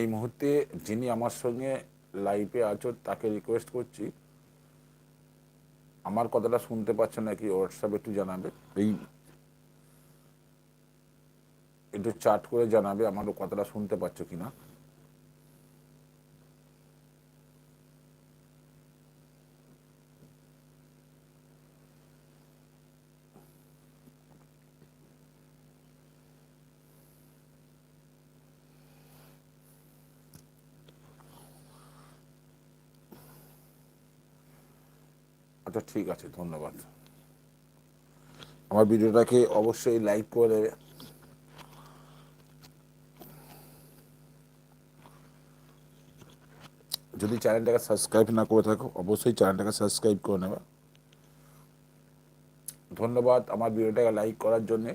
এই মুহূর্তে যিনি আমার সঙ্গে লাইভে আছো, তাকে রিকোয়েস্ট করছি, আমার কথাটা শুনতে পাচ্ছ নাকি হোয়াটসঅ্যাপে একটু জানাবে। এই একটু চাট করে জানাবে আমারও কথাটা শুনতে পাচ্ছ কিনা আচ্ছা ঠিক আছে, ধন্যবাদ। আমার ভিডিওটাকে অবশ্যই লাইক করে দেবে। যদি চ্যানেলটাকে সাবস্ক্রাইব না করে থাকো, অবশ্যই চ্যানেলটাকে সাবস্ক্রাইব করে নেবে। ধন্যবাদ আমার ভিডিওটাকে লাইক করার জন্যে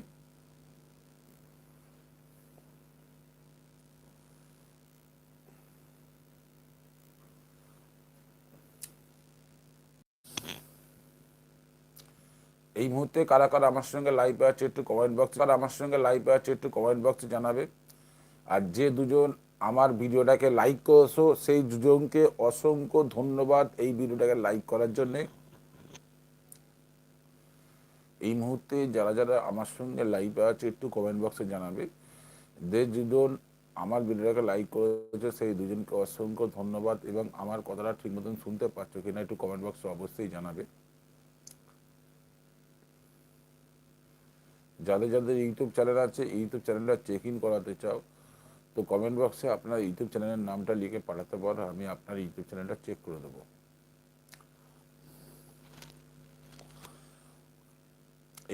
এই মুহূর্তে কারা কারা আমার সঙ্গে লাইভে আছে একটু কমেন্ট বক্সে কারা আমার সঙ্গে লাইভে আছে একটু কমেন্ট বক্সে জানাবে। আর যে দুজন আমার ভিডিওটাকে লাইক করেছ, সেই দুজনকে অসংখ্য ধন্যবাদ এই ভিডিওটাকে লাইক করার জন্যে। এই মুহূর্তে যারা যারা আমার সঙ্গে লাইভে আছে একটু কমেন্ট বক্সে জানাবে। যে দুজন আমার ভিডিওটাকে লাইক করেছে, সেই দুজনকে অসংখ্য ধন্যবাদ এবং আমার কথাটা ঠিক মতন শুনতে পাচ্ছ কিনা একটু কমেন্ট বক্সে অবশ্যই জানাবে। যাদের যাদের ইউটিউব চ্যানেল আছে ইউটিউব চ্যানেলটা চেক ইন করাতে চাও, তো কমেন্ট বক্সে আপনার ইউটিউব চ্যানেলের নামটা লিখে পাঠাতে পারো, আমি আপনার ইউটিউব চ্যানেলটা চেক করে দেবো।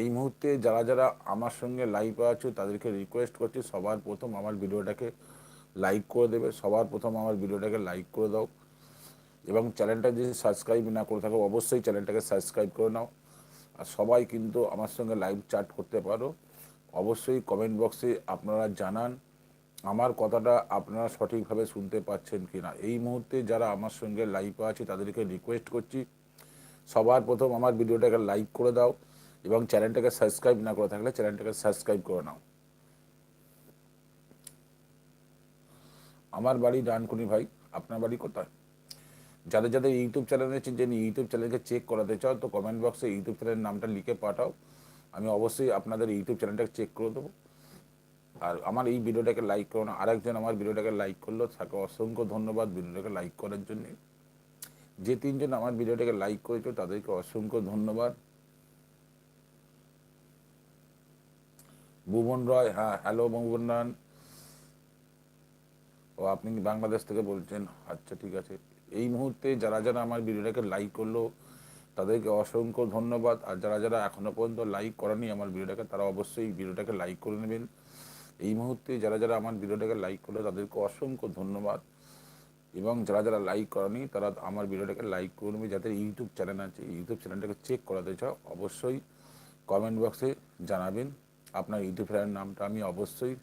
এই মুহূর্তে যারা যারা আমার সঙ্গে লাইভ আছো, তাদেরকে রিকোয়েস্ট করছি, সবার প্রথম আমার ভিডিওটাকে লাইক করে দেবে, সবার প্রথম আমার ভিডিওটাকে লাইক করে দাও। এবং চ্যানেলটা যদি সাবস্ক্রাইব না করে থাকো, অবশ্যই চ্যানেলটাকে সাবস্ক্রাইব করে নাও। আর সবাই কিন্তু আমার সঙ্গে লাইভ চ্যাট করতে পারো। অবশ্যই কমেন্ট বক্সে আপনারা জানান, আমার কথাটা আপনারা সঠিকভাবে শুনতে পাচ্ছেন কি না এই মুহূর্তে যারা আমার সঙ্গে লাইভ আছে, তাদেরকে রিকোয়েস্ট করছি, সবার প্রথম আমার ভিডিওটাকে লাইক করে দাও এবং চ্যানেলটাকে সাবস্ক্রাইব না করে থাকলে চ্যানেলটাকে সাবস্ক্রাইব করে নাও। আমার বাড়ি ডানকুনি ভাই, আপনার বাড়ি কোথায়? যাদের যাদের ইউটিউব চ্যানেল আছে যে ইউটিউব চ্যানেলকে চেক করাতে চাও, তো কমেন্ট বক্সে ইউটিউব চ্যানেলের নামটা লিখে পাঠাও। আমি অবশ্যই আপনাদের ইউটিউব চ্যানেলটাকে চেক করে দেবো। আর আমার এই ভিডিওটাকে লাইক করো না, আরেকজন আমার ভিডিওটাকে লাইক করল, তাকে অসংখ্য ধন্যবাদ ভিডিওটাকে লাইক করার জন্যে। যে তিনজন আমার ভিডিওটাকে লাইক করেছ, তাদেরকে অসংখ্য ধন্যবাদ। ভুবন রয় হ্যাঁ হ্যালো ভুবন রান ও, আপনি বাংলাদেশ থেকে বলছেন? আচ্ছা ঠিক আছে। এই মুহূর্তে যারা যারা আমার ভিডিওটাকে লাইক করল, তাদেরকে অসংখ্য ধন্যবাদ। আর যারা যারা এখনও পর্যন্ত লাইক করেনি আমার ভিডিওটাকে, তারা অবশ্যই ভিডিওটাকে লাইক করে নেবেন। এই মুহূর্তে যারা যারা আমার ভিডিওটাকে লাইক করল, তাদেরকে অসংখ্য ধন্যবাদ। এবং যারা যারা লাইক করেনি, তারা আমার ভিডিওটাকে লাইক করে নেবে। যাদের ইউটিউব চ্যানেল আছে ইউটিউব চ্যানেলটাকে চেক করাতে চাও, অবশ্যই কমেন্ট বক্সে জানাবেন। আপনার ইউটিউব চ্যানেলের নামটা আমি অবশ্যই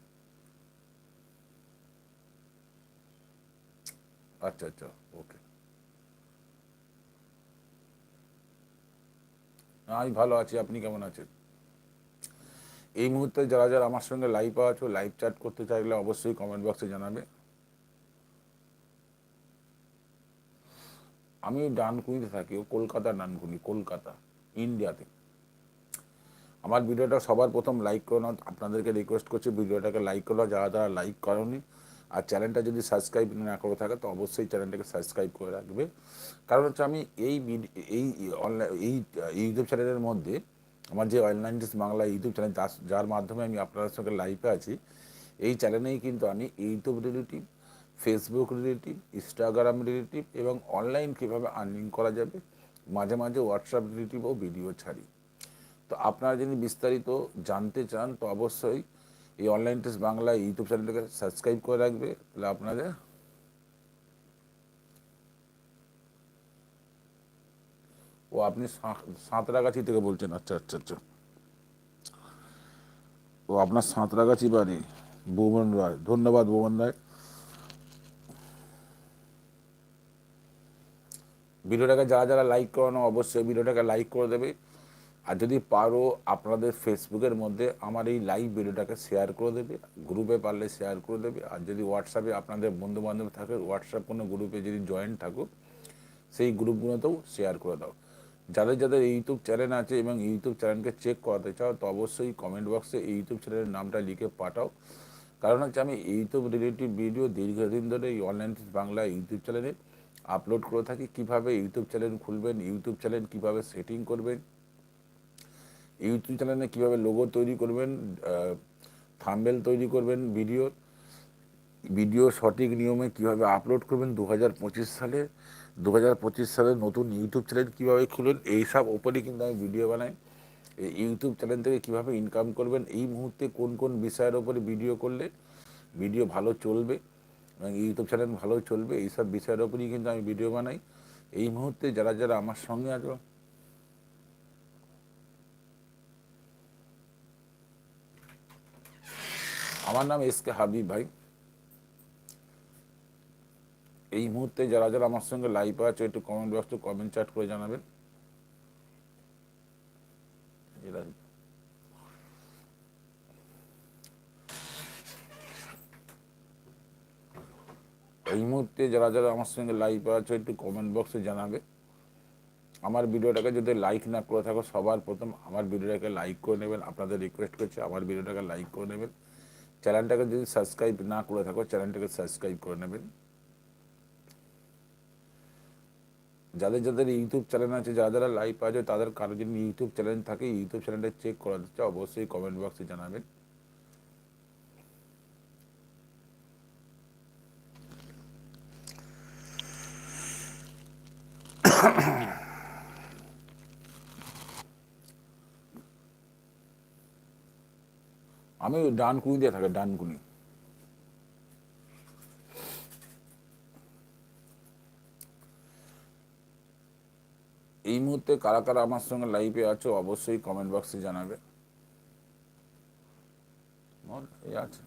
আচ্ছা আচ্ছা। আমি ভালো আছি, আপনি কেমন আছেন? এই মুহূর্তে যারা যারা আমার সঙ্গে লাইভ আছো লাইভ চ্যাট করতে চাইলে অবশ্যই কমেন্ট বক্সে জানাবে। আমি ডানকুনিতে থাকি কলকাতা ডানকুনি, কলকাতা, ইন্ডিয়াতে। আমার ভিডিওটা সবার প্রথম লাইক করো না, আপনাদেরকে রিকোয়েস্ট করছি ভিডিওটাকে লাইক করো, যারা যারা লাইক করনি আর চ্যানেলটা যদি সাবস্ক্রাইব না করে থাকে, তো অবশ্যই চ্যানেলটাকে সাবস্ক্রাইব করে রাখবে। কারণ হচ্ছে আমি এই এই অনলাইন এই ইউটিউব চ্যানেলের মধ্যে আমার যে অনলাইন বাংলা ইউটিউব চ্যানেল যার মাধ্যমে আমি আপনাদের সঙ্গে লাইভে আছি, এই চ্যানেলেই কিন্তু আমি YouTube relative Facebook relative Instagram relative এবং অনলাইন কীভাবে আর্নিং করা যাবে, মাঝে মাঝে হোয়াটসঅ্যাপ রিলেটিভও ভিডিও ছাড়ি। তো আপনারা যদি বিস্তারিত জানতে চান, তো অবশ্যই এই অনলাইন টেস্ট বাংলা ইউটিউব চ্যানেলটাকে সাবস্ক্রাইব করে রাখবে, তাহলে আপনাদের ও আপনি সাঁতরাগাছি থেকে বলছেন আচ্ছা আচ্ছা আচ্ছা। ও আপনার সাঁতরাগাছি বাড়ি ভুবন রায়। ধন্যবাদ ভুবন রায়। ভিডিওটাকে যারা যারা লাইক করানো, অবশ্যই ভিডিওটাকে লাইক করে দেবে। আর যদি পারো, আপনাদের ফেসবুকের মধ্যে আমার এই লাইভ ভিডিওটাকে শেয়ার করে দেবে গ্রুপে পারলে শেয়ার করে দেবে। আর যদি হোয়াটসঅ্যাপে আপনাদের বন্ধু বান্ধব থাকে হোয়াটসঅ্যাপ কোনো গ্রুপে যদি জয়েন থাকো সেই গ্রুপগুলোতেও শেয়ার করে দাও। যাদের যাদের ইউটিউব চ্যানেল আছে এবং ইউটিউব চ্যানেলকে চেক করাতে চাও, তো অবশ্যই কমেন্ট বক্সে ইউটিউব চ্যানেলের নামটা লিখে পাঠাও। কারণ হচ্ছে আমি ইউটিউব রিলেটিভ ভিডিও দীর্ঘদিন ধরে এই অনলাইন বাংলা ইউটিউব চ্যানেলে আপলোড করে থাকি। কীভাবে ইউটিউব চ্যানেল খুলবেন ইউটিউব চ্যানেল কীভাবে সেটিং করবেন ইউটিউব চ্যানেলে কীভাবে লোগো তৈরি করবেন থাম্বেল তৈরি করবেন ভিডিও ভিডিও সঠিক নিয়মে কীভাবে আপলোড করবেন দু হাজার পঁচিশ সালে। দু হাজার পঁচিশ সালে নতুন ইউটিউব চ্যানেল কীভাবে খুলবেন এইসব ওপরেই কিন্তু আমি ভিডিও বানাই। ইউটিউব চ্যানেল থেকে কীভাবে ইনকাম করবেন, এই মুহূর্তে কোন কোন বিষয়ের ওপরে ভিডিও করলে ভিডিও ভালো চলবে এবং ইউটিউব চ্যানেল ভালো চলবে এইসব বিষয়ের ওপরেই কিন্তু আমি ভিডিও বানাই। এই মুহূর্তে যারা যারা আমার সঙ্গে আছো আমার নাম এস কে হাবিব ভাই। এই মুহূর্তে যারা যারা আমার সঙ্গে লাইভ আছে, একটু কমেন্ট বক্সে কমেন্ট চ্যাট করে জানাবেন। এই মুহূর্তে যারা যারা আমার সঙ্গে লাইভ আছে, একটু কমেন্ট বক্সে জানাবে। আমার ভিডিওটাকে যদি লাইক না করে থাকো, সবার প্রথম আমার ভিডিওটাকে লাইক করে নেবেন। আপনাদের রিকোয়েস্ট করছি, আমার ভিডিওটাকে লাইক করে নেবেন। চ্যানেলটাকে যদি সাবস্ক্রাইব না করে থাকো, চ্যানেলটাকে সাবস্ক্রাইব করে নেবেন। যাদের যাদের ইউটিউব চ্যানেল আছে, যারা যারা লাইভ পাওয়া যায় তাদের কারও যদি ইউটিউব চ্যানেল থাকে, ইউটিউব চ্যানেলটা চেক করা দিচ্ছে অবশ্যই কমেন্ট বক্সে জানাবেন। আমি দিয়ে থাকে ডানকুনি এই মুহূর্তে কারা কারা আমার সঙ্গে লাইভে আছো, অবশ্যই কমেন্ট বক্সে জানাবে। আছে।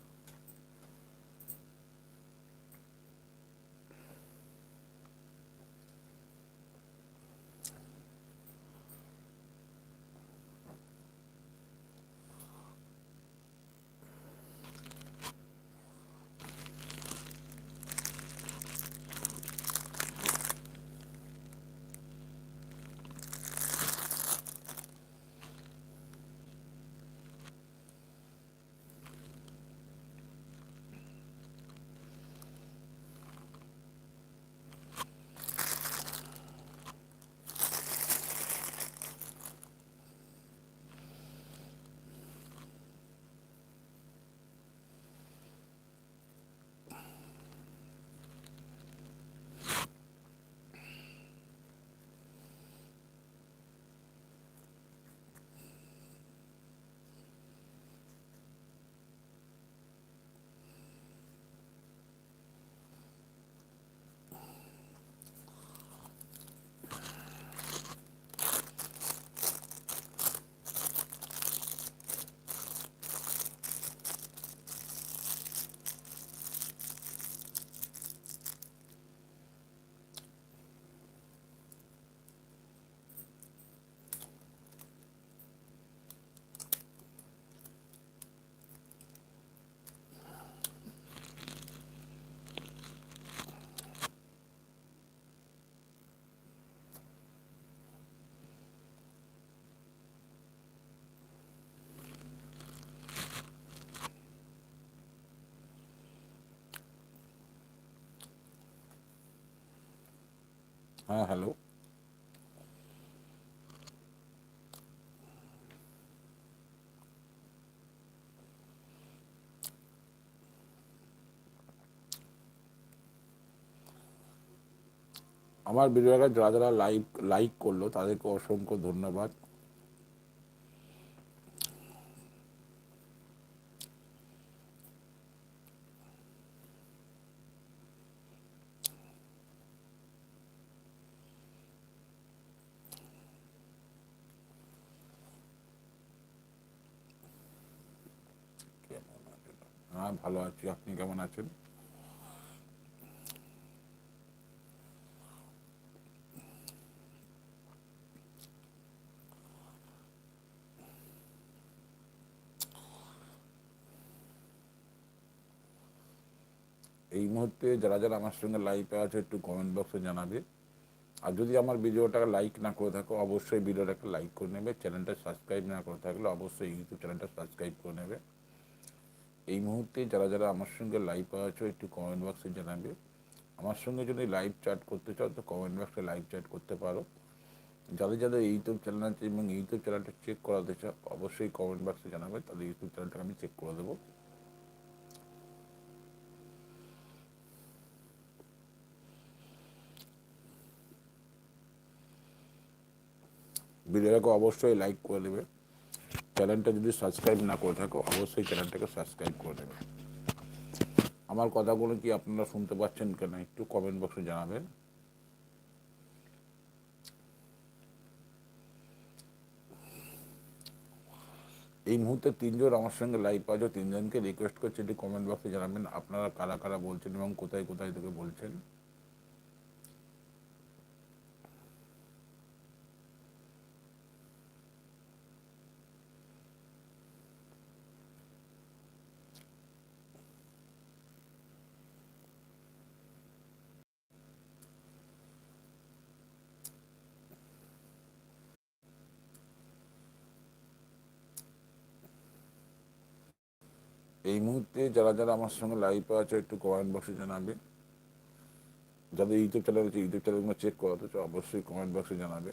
হ্যাঁ হ্যালো আমার ভিডিওটা যারা যারা লাইক লাইক করল তাদেরকে অসংখ্য ধন্যবাদ। হ্যাঁ ভালো আছি। আপনি কেমন আছেন? এই মুহূর্তে যারা যারা আমার সঙ্গে লাইভে আছে, একটু কমেন্ট বক্সে জানাবে। আর যদি আমার ভিডিওটাকে লাইক না করে থাকো, অবশ্যই ভিডিওটাকে লাইক করে নেবে। চ্যানেলটা সাবস্ক্রাইব না করে থাকলে অবশ্যই ইউটিউব চ্যানেলটা সাবস্ক্রাইব করে নেবে। এই মুহূর্তে যারা যারা আমার সঙ্গে লাইভ আছো, একটু কমেন্ট বক্সে জানাবে। আমার সঙ্গে যদি লাইভ চ্যাট করতে চাও, তো কমেন্ট বক্সে লাইভ চ্যাট করতে পারো। যাদের যাদের ইউটিউব চ্যানেল আছে এবং ইউটিউব চ্যানেলটা চেক করাতে চাও, অবশ্যই কমেন্ট বক্সে জানাবে, তাহলে ইউটিউব চ্যানেলটা আমি চেক করে দেবো। ভিডিওটাকে অবশ্যই লাইক করে দেবে। চ্যানেলটা যদি সাবস্ক্রাইব না করে থাকো, অবশ্যই চ্যানেলটাকে সাবস্ক্রাইব করে দেবে। আমার কথাগুলো কি আপনারা শুনতে পাচ্ছেন কেন একটু কমেন্ট বক্সে জানাবেন। এই মুহূর্তে তিনজন আমার সঙ্গে লাইভ আছে তিনজনকে রিকোয়েস্ট করছি, একটু কমেন্ট বক্সে জানাবেন, আপনারা কারা কারা বলছেন এবং কোথায় কোথায় থেকে বলছেন। এই মুহূর্তে যারা যারা আমার সঙ্গে লাইভে আছে, একটু কমেন্ট বক্সে জানাবে। যাদের ইউটিউব চ্যানেল আছে ইউটিউব চ্যানেলগুলো চেক করা তো অবশ্যই কমেন্ট বক্সে জানাবে।